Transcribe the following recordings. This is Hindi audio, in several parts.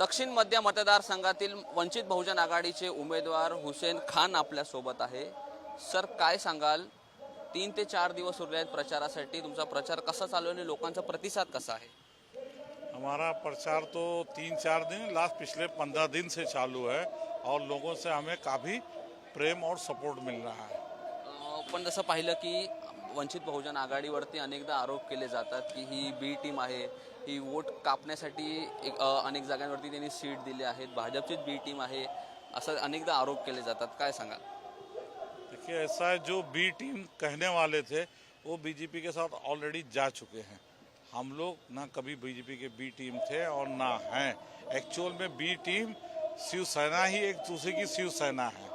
दक्षिण मध्य मतदारसंघातील वंचित बहुजन आघाडीचे उमेदवार हुसेन खान आपल्यासोबत आहे. सर काय सांगाल? तीन ते चार दिवस उरले आहेत प्रचारासाठी. तुमचा प्रचार कसा चालू आहे आणि लोकांचा प्रतिसाद कसा आहे? हमारा प्रचार तो तीन चार दिन लास्ट पिछले पंद्रह दिन से चालू है और लोगों से हमें काफ़ी प्रेम और सपोर्ट मिल रहा है। पण जसं पाहिलं की वंचित बहुजन आघाडीवरती अनेकदा आरोप केले जातात की ही बी टीम आहे, ही वोट कापण्यासाठी एक अनेक जागांवरती त्यांनी सीट दिले आहेत, भाजपचीच बी टीम आहे, असं अनेकदा आरोप केले जातात. काय सांगाल? देखिए, ऐसा है, जो बी टीम कहने वाले थे, वो बीजेपी के साथ ऑलरेडी जा चुके हैं। हम लोग ना कभी बीजेपी के बी टीम थे और ना हैं। एक्चुअल में बी टीम शिवसेना ही एक, दूसरे की शिवसेना है।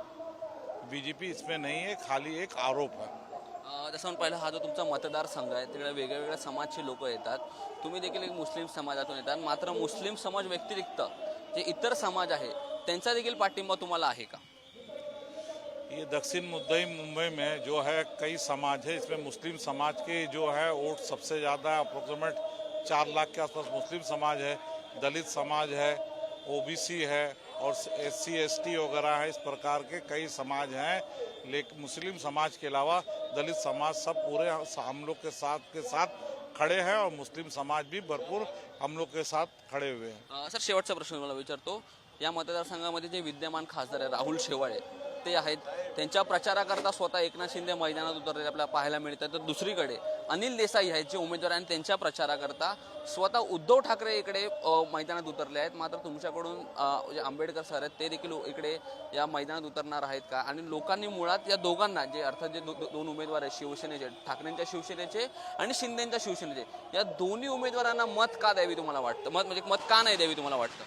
बीजेपी इसमें नहीं है, खाली एक आरोप है। जसं आपण पाहिलं, हा जो तुमचा मतदारसंघ आहे, तिकडे वेगळ्या वेगळ्या समाजचे लोक येतात. तुम्ही देखील एक मुस्लिम येतात. मात्र मुस्लिम समाज व्यतिरिक्त जे इतर समाज आहे, त्यांचा देखील पाठिंबा तुम्हाला आहे का? ये दक्षिण मुद्दई मुंबई में जो है, कई समाज है। इसमें मुस्लिम समाज के जो है, वोट सबसे ज़्यादा है अप्रोक्सीमेट चार लाख के आसपास मुस्लिम समाज है, दलित समाज है, ओबीसी है और एस सी वगैरह है, इस प्रकार के कई समाज हैं। लेकिन मुस्लिम समाज के अलावा दलित समाज सब पूरे हम लोग के साथ के साथ खड़े हैं और मुस्लिम समाज भी भरपूर हम लोग के साथ खड़े हुए हैं। सर, शेवटचा प्रश्न मला विचारतो. या मतदारसंघामध्ये जे विद्यमान खासदार है राहुल शेवाळे ते आहेत. त्यांच्या प्रचाराकरता स्वतः एकनाथ शिंदे मैदानात उतरलेले आपल्याला पाहायला मिळतात. तर दुसरीकडे अनिल देसाई आहेत जे उमेदवार आहेत आणि त्यांच्या प्रचाराकरता स्वतः उद्धव ठाकरे इकडे मैदानात उतरले आहेत. मात्र तुमच्याकडून जे आंबेडकर सर आहेत ते देखील इकडे या मैदानात उतरणार आहेत का? आणि लोकांनी मुळात या दोघांना जे अर्थात जे दो- दो- दोन उमेदवार आहेत शिवसेनेचे ठाकरेंच्या शिवसेनेचे आणि शिंदेच्या शिवसेनेचे या दोन्ही उमेदवारांना मत का द्यावी तुम्हाला वाटतं? मत म्हणजे मत का नाही द्यावी तुम्हाला वाटतं?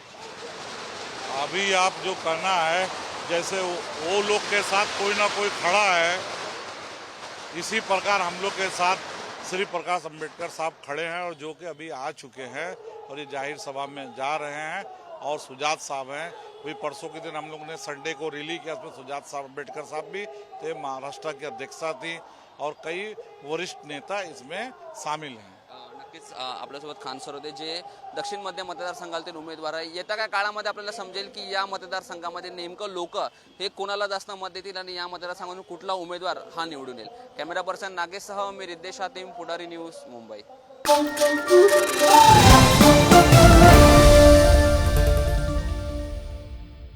अभी आप जो करना है जैसे वो लोग के साथ कोई ना कोई खड़ा है, इसी प्रकार हम लोग के साथ श्री प्रकाश अंबेडकर साहब खड़े हैं और जो कि अभी आ चुके हैं और ये ज़ाहिर सभा में जा रहे हैं और सुजात साहब हैं। वही परसों के दिन हम लोग ने संडे को रैली किया, उसमें सुजात साहब अंबेडकर साहब भी थे, महाराष्ट्र की अध्यक्षा थी और कई वरिष्ठ नेता इसमें शामिल हैं। नक्कीच आपल्यासोबत खान सर होते जे दक्षिण मध्य मतदारसंघातील उमेदवार आहे. येत्या काय काळामध्ये आपल्याला समजेल की या मतदारसंघामध्ये नेमकं लोक हे कोणाला जास्त मत देतील आणि या मतदारसंघातून कुठला उमेदवार हा निवडून येईल? कॅमेरा पर्सन नागेशसह मी रिद्देश हातीम पुढारी न्यूज मुंबई.